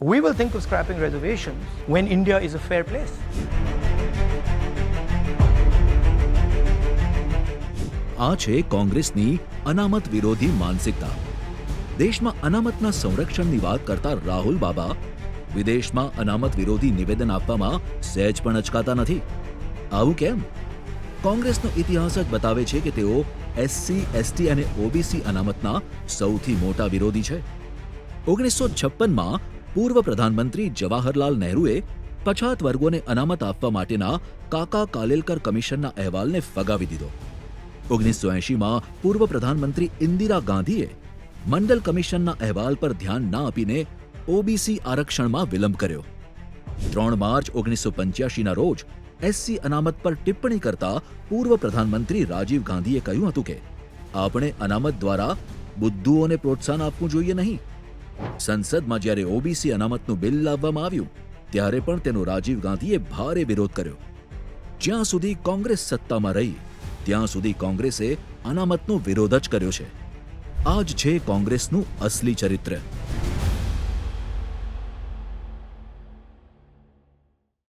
We will think of scrapping reservations when India is a fair place. આ છે કોંગ્રેસની અનામત વિરોધી માનસિકતા. દેશમાં અનામતના સંરક્ષણની વાત કરતા રાહુલ બાબા, વિદેશમાં અનામત વિરોધી નિવેદન આપવામાં સહેજ પણ અચકાતા નથી. આવું કેમ? કોંગ્રેસનો ઇતિહાસ જ બતાવે છે કે તેઓ એસસી એસટી અને ઓબીસી અનામતના સૌથી મોટા વિરોધી છે. ઓગણીસો છપ્પનમાં પૂર્વ પ્રધાનમંત્રી જવાહરલાલ નહેરુએ પછાત વર્ગોને અનામત આપવા માટેના કાકા કાલેલકર કમિશનના અહેવાલને ફગાવી દીધો ઓગણીસો એંશીમાં પૂર્વ પ્રધાનમંત્રી ઇન્દિરા ગાંધીએ મંડલ કમિશનના અહેવાલ પર ધ્યાન ના આપીને ઓબીસી આરક્ષણમાં વિલંબ કર્યો ત્રણ માર્ચ ઓગણીસો પંચ્યાસીના રોજ એસસી અનામત પર ટિપ્પણી કરતા પૂર્વ પ્રધાનમંત્રી રાજીવ ગાંધીએ કહ્યું હતું કે આપણે અનામત દ્વારા બુદ્ધુઓને પ્રોત્સાહન આપવું જોઈએ નહીં સંસદમાં જ્યારે ઓબીસી અનામતનું બિલ લાવવામાં આવ્યું, ત્યારે પણ તેનો રાજીવ ગાંધીએ ભારે વિરોધ કર્યો. જ્યાં સુધી કોંગ્રેસ સત્તામાં રહી, ત્યાં સુધી કોંગ્રેસે અનામતનો વિરોધ જ કર્યો છે. આ જ છે કોંગ્રેસનું અસલી ચરિત્ર.